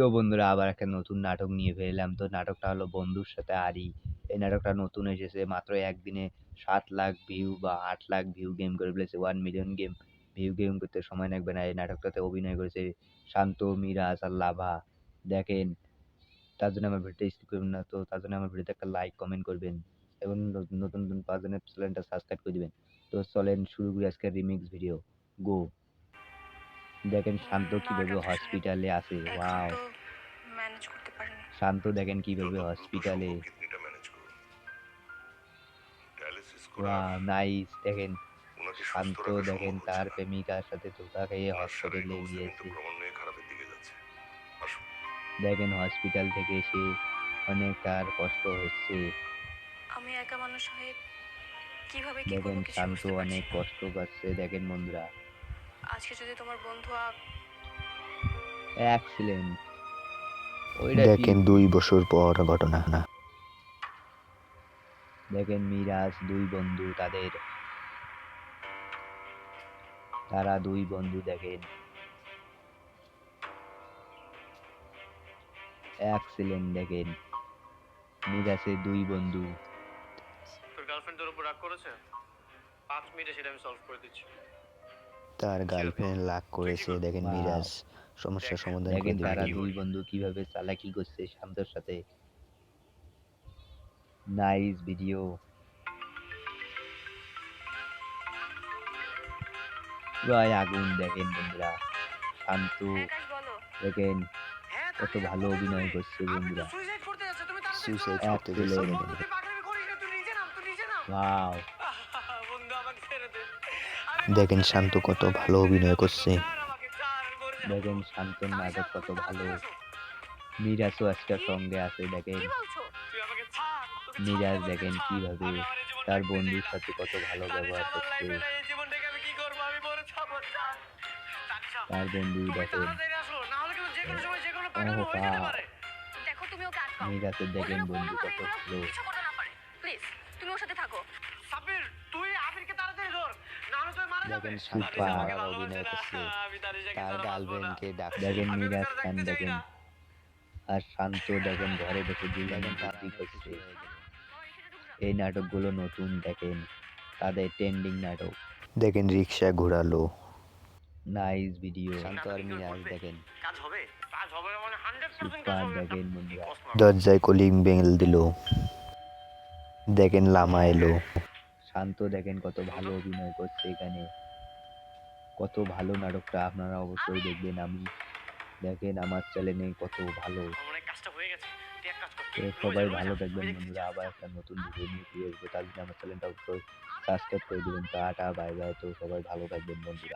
তো বন্ধুরা আবার একটা নতুন নাটক নিয়ে ফেললাম। তো নাটকটা হলো বন্ধুর সাথে আরি। এই নাটকটা নতুন এসেছে, মাত্র একদিনে সাত লাখ ভিউ বা আট লাখ ভিউ গেম করে ফেলেছে one million game view game করতে সময় লাগবে না। এই নাটকটাতে অভিনয় করেছে শান্ত, মিরাজ আর লাভা। দেখেন, তার জন্য আমার ভিডিওটা স্কিপ করবেন না। তো তার জন্য আমার ভিডিওতে একটা লাইক কমেন্ট করবেন এবং নতুন নতুন পাঁচজনের চ্যানেলটা সাবস্ক্রাইব করে দিবেন। তো চলেন শুরু করি আজকের রিমিক্স ভিডিও গো দেখেন শান্ত কীভাবে হসপিটালে আছে ওয়াও ম্যানেজ করতে পারিনি। শান্ত দেখেন কীভাবে হসপিটালে ওয়াও নাইস দেখেন। শান্ত দেখেন তার প্রেমিকার সাথে ধোকা খেয়ে হসপিটালে গিয়েছে। কিন্তু ক্রমান্বয়ে খারাপের দিকে যাচ্ছে। আসুন। দেখেন হসপিটাল থেকে এসে অনেক তার কষ্ট হচ্ছে। আমি একা মানুষ হয়ে কীভাবে কি দেখেন শান্ত অনেক কষ্ট পাচ্ছে দেখেন বন্ধুরা। আজকে যদি তোমার বন্ধু অ্যাক্সিলেন্ট ওইটা দেখেন দুই বছর পর ঘটনা। না দেখেন মিরাজ দুই বন্ধু তাদের তারা দুই বন্ধু দেখেন। অ্যাক্সিলেন্ট দেখেন। মিরাজের দুই বন্ধু। তোর গার্লফ্রেন্ড তোর উপর রাগ করেছে? পাঁচ মিনিটে সেটা আমি সলভ করে দিচ্ছি। তার গার্লফ্রেন্ড লাগ করেছে দেখেন. মিরাজ সমস্যার সমাধান করে দেখেন তারা দুই বন্ধু কীভাবে চালাকি করছে শান্তর সাথে। নাইস ভিডিও প্রায় আগুন দেখেন বন্ধুরা। শান্ত দেখেন হ্যাঁ কত ভালো অভিনয় করছে বন্ধুরা। সুইসাইড করতে। ওয়াও দেখেন শান্ত কত ভালো অভিনয় করছে। দেখেন শান্তর নাটক কত ভালো। মিরাজও আজকের সঙ্গে আছে দেখেন। মিরাজ দেখেন কীভাবে তার বন্ধুর সাথে কত ভালো ব্যবহার করছে। life এ নাই, এই দেখেন বন্ধু কত করব? দেখেন সুপার অভিনয় করছে। তার গার্লফ্রেন্ডকে ডাক দেখেন মিরাজ খান দেখেন। আর শান্ত দেখেন ঘরে বসে দুই দেখেন পার্টি করছে। এই নাটকগুলো নতুন দেখেন তাদের ট্রেন্ডিং নাটক। দেখেন রিক্সা ঘোরালো। নাইস ভিডিও শান্ত আর মিরাজ দেখেন। কাজ হবে? কাজ হবে মানে 100% কাজ সুপার হবে। দেখেন বন্ধুরা দরজায় কলিং বেল দিল। দেখেন লামা এলো। শান্ত দেখেন কত ভালো অভিনয় করছে এখানে। কত ভালো নাটকটা আপনারা অবশ্যই দেখবেন। আমি দেখেন আমার চ্যানেলে কত ভালো। সবাই ভালো থাকবেন বন্ধুরা। আবার একটা নতুন ভিডিও নিয়ে ফিরে আসব। তার জন্য আমার চ্যানেলটা অবশ্যই সাবস্ক্রাইব করে দেবেন। টাটা বাই বাই তো সবাই ভালো থাকবেন বন্ধুরা।